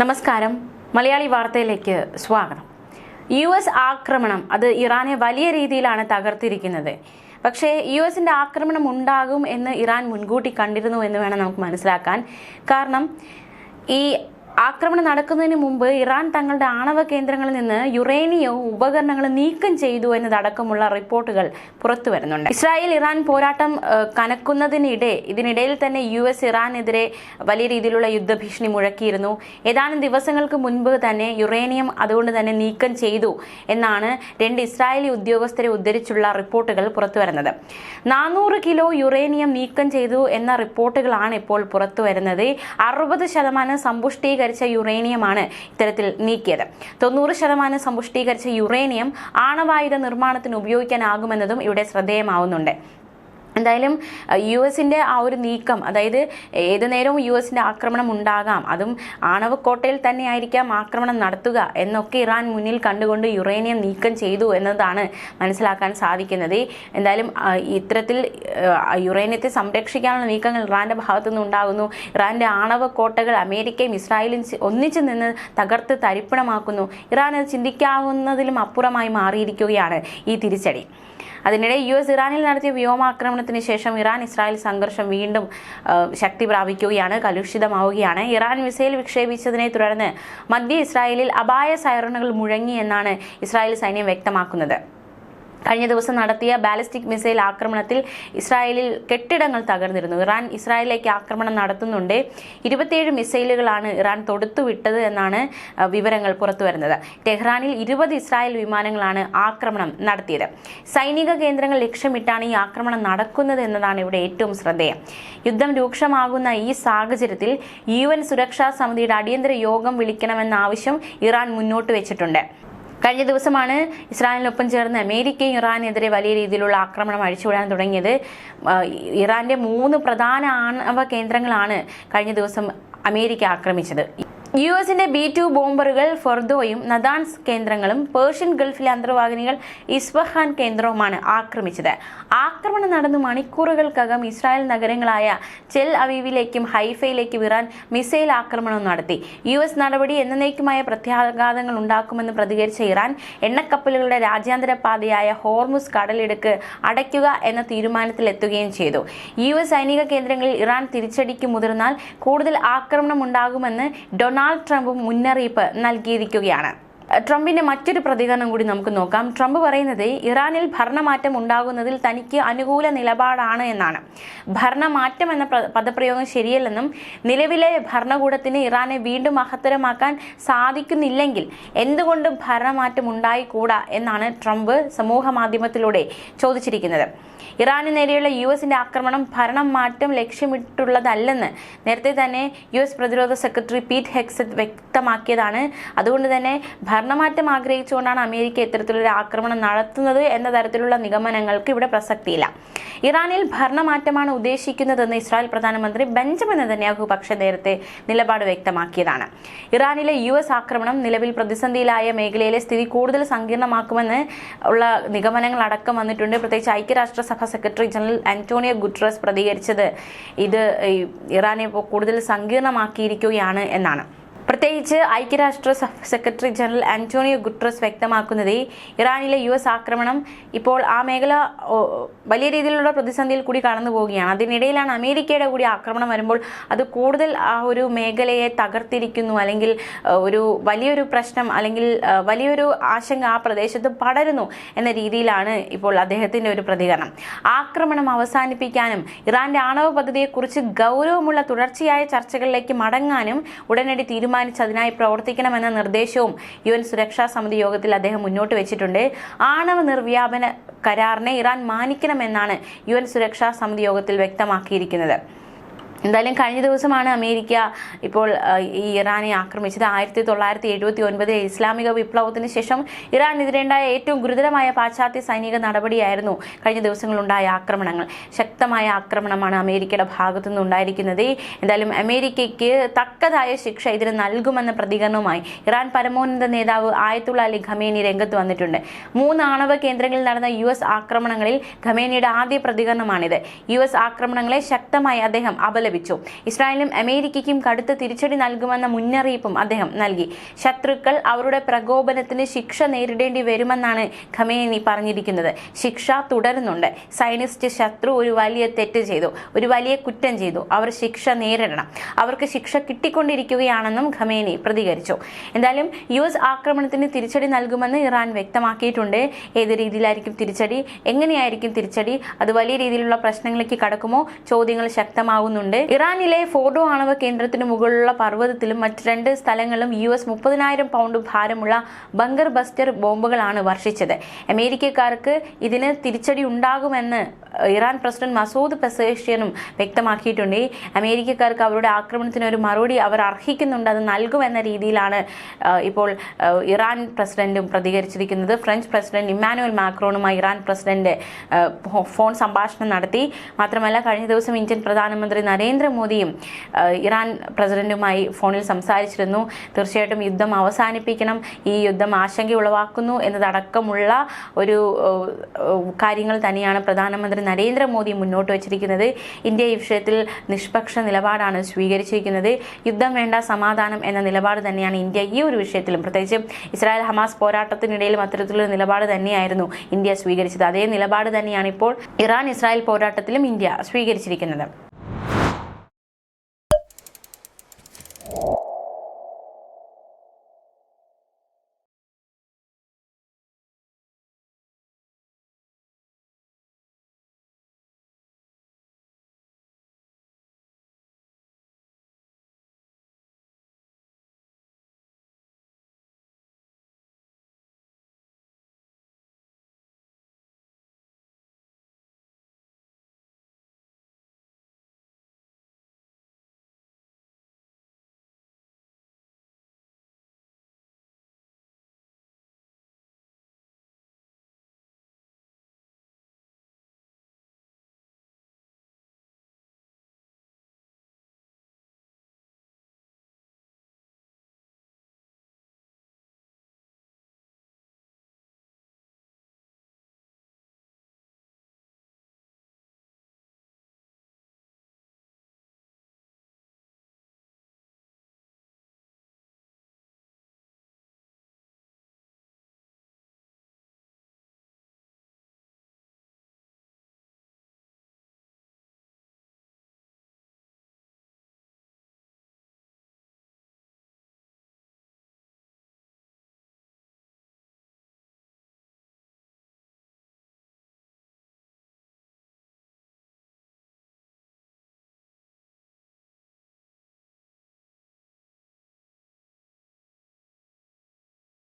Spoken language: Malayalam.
നമസ്കാരം. മലയാളി വാർത്തയിലേക്ക് സ്വാഗതം. യു എസ് ആക്രമണം അത് ഇറാനെ വലിയ രീതിയിലാണ് തകർത്തിരിക്കുന്നത്. പക്ഷേ യു എസിന്റെ ആക്രമണം ഉണ്ടാകും എന്ന് ഇറാൻ മുൻകൂട്ടി കണ്ടിരുന്നു എന്ന് വേണം നമുക്ക് മനസ്സിലാക്കാൻ. കാരണം ഈ ആക്രമണം നടക്കുന്നതിന് മുമ്പ് ഇറാൻ തങ്ങളുടെ ആണവ കേന്ദ്രങ്ങളിൽ നിന്ന് യുറേനിയവും ഉപകരണങ്ങളും നീക്കം ചെയ്തു എന്നതടക്കമുള്ള റിപ്പോർട്ടുകൾ പുറത്തു വരുന്നുണ്ട്. ഇസ്രായേൽ ഇറാൻ പോരാട്ടം കനക്കുന്നതിനിടെ ഇതിനിടയിൽ തന്നെ യു എസ് ഇറാനെതിരെ വലിയ രീതിയിലുള്ള യുദ്ധഭീഷണി മുഴക്കിയിരുന്നു. ഏതാനും ദിവസങ്ങൾക്ക് മുൻപ് തന്നെ യുറേനിയം അതുകൊണ്ട് തന്നെ നീക്കം ചെയ്തു എന്നാണ് രണ്ട് ഇസ്രായേലി ഉദ്യോഗസ്ഥരെ ഉദ്ധരിച്ചുള്ള റിപ്പോർട്ടുകൾ പുറത്തു വരുന്നത്. നാനൂറ് കിലോ യുറേനിയം നീക്കം ചെയ്തു എന്ന റിപ്പോർട്ടുകളാണ് ഇപ്പോൾ പുറത്തു വരുന്നത്. അറുപത് ശതമാനം സമ്പുഷ്ടീകരിച്ച യുറേനിയമാണ് ഇത്തരത്തിൽ നീക്കിയത്. തൊണ്ണൂറ് ശതമാനം സമ്പുഷ്ടീകരിച്ച യുറേനിയം ആണവായുധ നിർമ്മാണത്തിന് ഉപയോഗിക്കാനാകുമെന്നതും ഇവിടെ ശ്രദ്ധേയമാവുന്നുണ്ട്. എന്തായാലും യു എസിന്റെ ആ ഒരു നീക്കം അതായത് ഏത് നേരവും യു എസിന്റെ ആക്രമണം ഉണ്ടാകാം അതും ആണവക്കോട്ടയിൽ തന്നെ ആയിരിക്കാം ആക്രമണം നടത്തുക എന്നൊക്കെ ഇറാൻ മുന്നിൽ കണ്ടുകൊണ്ട് യുറേനിയം നീക്കം ചെയ്തു എന്നതാണ് മനസ്സിലാക്കാൻ സാധിക്കുന്നത്. എന്തായാലും ഇത്തരത്തിൽ യുറേനിയത്തെ സംരക്ഷിക്കാനുള്ള നീക്കങ്ങൾ ഇറാന്റെ ഭാഗത്തുനിന്ന് ഉണ്ടാകുന്നു. ആണവ കോട്ടകൾ അമേരിക്കയും ഇസ്രായേലും ഒന്നിച്ചു നിന്ന് തകർത്ത് തരിപ്പണമാക്കുന്നു. ഇറാൻ അത് ചിന്തിക്കാവുന്നതിലും അപ്പുറമായി മാറിയിരിക്കുകയാണ് ഈ തിരിച്ചടി. അതിനിടെ യു എസ് ഇറാനിൽ നടത്തിയ വ്യോമാക്രമണത്തിന് ശേഷം ഇറാൻ ഇസ്രായേൽ സംഘർഷം വീണ്ടും ശക്തി പ്രാപിക്കുകയാണ് കലുഷിതമാവുകയാണ്. ഇറാൻ മിസൈൽ വിക്ഷേപിച്ചതിനെ തുടർന്ന് മധ്യ ഇസ്രായേലിൽ അപായ സൈറണുകൾ മുഴങ്ങി എന്നാണ് ഇസ്രായേൽ സൈന്യം വ്യക്തമാക്കുന്നത്. കഴിഞ്ഞ ദിവസം നടത്തിയ ബാലിസ്റ്റിക് മിസൈൽ ആക്രമണത്തിൽ ഇസ്രായേലിൽ കെട്ടിടങ്ങൾ തകർന്നിരുന്നു. ഇറാൻ ഇസ്രായേലിലേക്ക് ആക്രമണം നടത്തുന്നുണ്ട്. ഇരുപത്തിയേഴ് മിസൈലുകളാണ് ഇറാൻ തൊടുത്തുവിട്ടത് എന്നാണ് വിവരങ്ങൾ പുറത്തു വരുന്നത് ടെഹ്റാനിൽ ഇരുപത് ഇസ്രായേൽ വിമാനങ്ങളാണ് ആക്രമണം നടത്തിയത്. സൈനിക കേന്ദ്രങ്ങൾ ലക്ഷ്യമിട്ടാണ് ഈ ആക്രമണം നടക്കുന്നത് എന്നതാണ് ഇവിടെ ഏറ്റവും ശ്രദ്ധേയം. യുദ്ധം രൂക്ഷമാകുന്ന ഈ സാഹചര്യത്തിൽ യു സുരക്ഷാ സമിതിയുടെ അടിയന്തര യോഗം വിളിക്കണമെന്ന ആവശ്യം ഇറാൻ മുന്നോട്ട് വെച്ചിട്ടുണ്ട്. കഴിഞ്ഞ ദിവസമാണ് ഇസ്രായേലിനൊപ്പം ചേർന്ന് അമേരിക്കയും ഇറാനെതിരെ വലിയ രീതിയിലുള്ള ആക്രമണം അഴിച്ചുവിടാൻ തുടങ്ങിയത്. ഇറാന്റെ മൂന്ന് പ്രധാന ആണവ കേന്ദ്രങ്ങളാണ് കഴിഞ്ഞ ദിവസം അമേരിക്ക ആക്രമിച്ചത്. യു എസിന്റെ ബി ടു ബോംബറുകൾ ഫൊർദോയും നദാൻസ് കേന്ദ്രങ്ങളും പേർഷ്യൻ ഗൾഫിലെ അന്തർവാഹിനികൾ ഇസ്ബഹാൻ കേന്ദ്രവുമാണ് ആക്രമിച്ചത്. ആക്രമണം നടന്നു മണിക്കൂറുകൾക്കകം ഇസ്രായേൽ നഗരങ്ങളായ ചെൽ അവീവിലേക്കും ഹൈഫയിലേക്കും ഇറാൻ മിസൈൽ ആക്രമണം നടത്തി. യു എസ് നടപടി എന്നേക്കുമായ പ്രത്യാഘാതങ്ങൾ ഉണ്ടാക്കുമെന്ന് പ്രതികരിച്ച ഇറാൻ എണ്ണക്കപ്പലുകളുടെ രാജ്യാന്തര പാതയായ ഹോർമുസ് കടലിടുക്ക് അടയ്ക്കുക എന്ന തീരുമാനത്തിലെത്തുകയും ചെയ്തു. യു എസ് സൈനിക കേന്ദ്രങ്ങളിൽ ഇറാൻ തിരിച്ചടിക്ക് മുതിർന്നാൽ കൂടുതൽ ആക്രമണം ഉണ്ടാകുമെന്ന് ഡൊണാൾഡ് ട്രംപ് മുന്നറിയിപ്പ് നൽകിയിരിക്കുകയാണ്. ട്രംപിന്റെ മറ്റൊരു പ്രതികരണം കൂടി നമുക്ക് നോക്കാം. ട്രംപ് പറയുന്നത് ഇറാനിൽ ഭരണമാറ്റം ഉണ്ടാകുന്നതിൽ തനിക്ക് അനുകൂല നിലപാടാണ് എന്നാണ്. ഭരണമാറ്റം എന്ന പ്ര- പദപ്രയോഗം ശരിയല്ലെന്നും നിലവിലെ ഭരണകൂടത്തിന് ഇറാനെ വീണ്ടും മഹത്തരമാക്കാൻ സാധിക്കുന്നില്ലെങ്കിൽ എന്തുകൊണ്ട് ഭരണമാറ്റം ഉണ്ടായിക്കൂടാ എന്നാണ് ട്രംപ് സമൂഹ മാധ്യമത്തിലൂടെ ചോദിച്ചിരിക്കുന്നത്. ഇറാന് നേരെയുള്ള യു എസിന്റെ ആക്രമണം ഭരണം മാറ്റം ലക്ഷ്യമിട്ടുള്ളതല്ലെന്ന് നേരത്തെ തന്നെ യു എസ് പ്രതിരോധ സെക്രട്ടറി പീറ്റ് ഹെക്സറ്റ് വ്യക്തമാക്കിയതാണ്. അതുകൊണ്ട് തന്നെ ഭരണമാറ്റം ആഗ്രഹിച്ചുകൊണ്ടാണ് അമേരിക്ക ഇത്തരത്തിലൊരു ആക്രമണം നടത്തുന്നത് എന്ന തരത്തിലുള്ള നിഗമനങ്ങൾക്ക് ഇവിടെ പ്രസക്തിയില്ല. ഇറാനിൽ ഭരണമാറ്റമാണ് ഉദ്ദേശിക്കുന്നതെന്ന് ഇസ്രായേൽ പ്രധാനമന്ത്രി ബെഞ്ചമിൻ നെതന്യാഹു പക്ഷേ നേരത്തെ നിലപാട് വ്യക്തമാക്കിയതാണ്. ഇറാനിലെ യു എസ് ആക്രമണം നിലവിൽ പ്രതിസന്ധിയിലായ മേഖലയിലെ സ്ഥിതി കൂടുതൽ സങ്കീർണമാക്കുമെന്ന് ഉള്ള നിഗമനങ്ങൾ അടക്കം വന്നിട്ടുണ്ട്. പ്രത്യേകിച്ച് ഐക്യരാഷ്ട്രസഭ സെക്രട്ടറി ജനറൽ ആന്റോണിയോ ഗുട്രസ് പ്രതികരിച്ചത് ഇത് ഇറാനെ കൂടുതൽ സങ്കീർണമാക്കിയിരിക്കുകയാണ് എന്നാണ്. പ്രത്യേകിച്ച് ഐക്യരാഷ്ട്ര സെക്രട്ടറി ജനറൽ ആന്റോണിയോ ഗുട്രസ് വ്യക്തമാക്കുന്നത് ഇറാനിലെ യു എസ് ആക്രമണം ഇപ്പോൾ ആ മേഖല വലിയ രീതിയിലുള്ള പ്രതിസന്ധിയിൽ കൂടി കടന്നു പോവുകയാണ്. അതിനിടയിലാണ് അമേരിക്കയുടെ കൂടി ആക്രമണം വരുമ്പോൾ അത് കൂടുതൽ ആ ഒരു മേഖലയെ തകർത്തിരിക്കുന്നു. അല്ലെങ്കിൽ ഒരു വലിയൊരു പ്രശ്നം അല്ലെങ്കിൽ വലിയൊരു ആശങ്ക ആ പ്രദേശത്ത് പടരുന്നു എന്ന രീതിയിലാണ് ഇപ്പോൾ അദ്ദേഹത്തിന്റെ ഒരു പ്രതികരണം. ആക്രമണം അവസാനിപ്പിക്കാനും ഇറാന്റെ ആണവ പദ്ധതിയെക്കുറിച്ച് ഗൗരവമുള്ള തുടർച്ചയായ ചർച്ചകളിലേക്ക് മടങ്ങാനും ഉടനടി തീരുമാനിച്ച് അതിനായി പ്രവർത്തിക്കണമെന്ന നിർദ്ദേശവും യു എൻ സുരക്ഷാ സമിതി യോഗത്തിൽ അദ്ദേഹം മുന്നോട്ട് വെച്ചിട്ടുണ്ട്. ആണവ നിർവ്യാപന കരാറിനെ ഇറാൻ മാനിക്കണമെന്നാണ് യു എൻ സുരക്ഷാ സമിതി യോഗത്തിൽ വ്യക്തമാക്കിയിരിക്കുന്നത്. എന്തായാലും കഴിഞ്ഞ ദിവസമാണ് അമേരിക്ക ഇപ്പോൾ ഈ ഇറാനെ ആക്രമിച്ചത്. ആയിരത്തി തൊള്ളായിരത്തി എഴുപത്തി ഒൻപതിലെ ഇസ്ലാമിക വിപ്ലവത്തിന് ശേഷം ഇറാനെതിരെയുണ്ടായ ഏറ്റവും ഗുരുതരമായ പാശ്ചാത്യ സൈനിക നടപടിയായിരുന്നു കഴിഞ്ഞ ദിവസങ്ങളുണ്ടായ ആക്രമണങ്ങൾ. ശക്തമായ ആക്രമണമാണ് അമേരിക്കയുടെ ഭാഗത്തു നിന്നുണ്ടായിരിക്കുന്നത് എന്തായാലും അമേരിക്കയ്ക്ക് തക്കതായ ശിക്ഷ ഇതിന് നൽകുമെന്ന പ്രതികരണവുമായി ഇറാൻ പരമോന്നത നേതാവ് ആയത്തുള്ള അലി ഖമേനി രംഗത്ത് വന്നിട്ടുണ്ട്. മൂന്ന് ആണവ കേന്ദ്രങ്ങളിൽ നടന്ന യു ആക്രമണങ്ങളിൽ ഖമേനിയുടെ ആദ്യ പ്രതികരണമാണിത്. യു ആക്രമണങ്ങളെ ശക്തമായി അദ്ദേഹം അപലപിച്ചു. അപലപിച്ചു ഇസ്രായേലിനും അമേരിക്കയ്ക്കും കടുത്ത തിരിച്ചടി നൽകുമെന്ന മുന്നറിയിപ്പും അദ്ദേഹം നൽകി. ശത്രുക്കൾ അവരുടെ പ്രകോപനത്തിന് ശിക്ഷ നേരിടേണ്ടി വരുമെന്നാണ് ഖമേനി പറഞ്ഞിരിക്കുന്നത്. ശിക്ഷ തുടരുന്നുണ്ട്. സൈനിസ്റ്റ് ശത്രു ഒരു വലിയ തെറ്റ് ചെയ്തു. ഒരു വലിയ കുറ്റം ചെയ്തു. അവർ ശിക്ഷ നേരിടണം. അവർക്ക് ശിക്ഷ കിട്ടിക്കൊണ്ടിരിക്കുകയാണെന്നും ഖമേനി പ്രതികരിച്ചു. എന്തായാലും യു എസ് ആക്രമണത്തിന് തിരിച്ചടി നൽകുമെന്ന് ഇറാൻ വ്യക്തമാക്കിയിട്ടുണ്ട്. ഏത് രീതിയിലായിരിക്കും തിരിച്ചടി? എങ്ങനെയായിരിക്കും തിരിച്ചടി? അത് വലിയ രീതിയിലുള്ള പ്രശ്നങ്ങളിലേക്ക് കടക്കുമോ? ചോദ്യങ്ങൾ ശക്തമാകുന്നുണ്ട് ഇറാനിലെ ഫോർഡോ ആണവ കേന്ദ്രത്തിന് മുകളിലുള്ള പർവതത്തിലും മറ്റ് രണ്ട് സ്ഥലങ്ങളിലും യു എസ് മുപ്പതിനായിരം പൗണ്ട് ഭാരമുള്ള ബങ്കർ ബസ്റ്റർ ബോംബുകളാണ് വർഷിച്ചത്. അമേരിക്കക്കാർക്ക് ഇതിന് തിരിച്ചടി ഉണ്ടാകുമെന്ന് ഇറാൻ പ്രസിഡന്റ് മസൂദ് പെസേഷ്യനും വ്യക്തമാക്കിയിട്ടുണ്ട്. അമേരിക്കക്കാർക്ക് അവരുടെ ആക്രമണത്തിന് ഒരു മറുപടി അവർ അർഹിക്കുന്നുണ്ട്. അത് നൽകുമെന്ന രീതിയിലാണ് ഇപ്പോൾ ഇറാൻ പ്രസിഡന്റും പ്രതികരിച്ചിരിക്കുന്നത്. ഫ്രഞ്ച് പ്രസിഡന്റ് ഇമ്മാനുവൽ മാക്രോണുമായി ഇറാൻ പ്രസിഡന്റ് ഫോൺ സംഭാഷണം നടത്തി. മാത്രമല്ല കഴിഞ്ഞ ദിവസം ഇന്ത്യൻ പ്രധാനമന്ത്രി നരേന്ദ്രമോദിയും ഇറാൻ പ്രസിഡന്റുമായി ഫോണിൽ സംസാരിച്ചിരുന്നു. തീർച്ചയായിട്ടും യുദ്ധം അവസാനിപ്പിക്കണം ഈ യുദ്ധം ആശങ്ക ഉളവാക്കുന്നു എന്നതടക്കമുള്ള ഒരു കാര്യങ്ങൾ തന്നെയാണ് പ്രധാനമന്ത്രി നരേന്ദ്രമോദി മുന്നോട്ട് വച്ചിരിക്കുന്നത്. ഇന്ത്യ ഈ വിഷയത്തിൽ നിഷ്പക്ഷ നിലപാടാണ് സ്വീകരിച്ചിരിക്കുന്നത്. യുദ്ധം വേണ്ട സമാധാനം എന്ന നിലപാട് തന്നെയാണ് ഇന്ത്യ ഈ ഒരു വിഷയത്തിലും. പ്രത്യേകിച്ച് ഇസ്രായേൽ ഹമാസ് പോരാട്ടത്തിനിടയിലും അത്തരത്തിലുള്ള നിലപാട് തന്നെയായിരുന്നു ഇന്ത്യ സ്വീകരിച്ചത്. അതേ നിലപാട് തന്നെയാണ് ഇപ്പോൾ ഇറാൻ ഇസ്രായേൽ പോരാട്ടത്തിലും ഇന്ത്യ സ്വീകരിച്ചിരിക്കുന്നത്.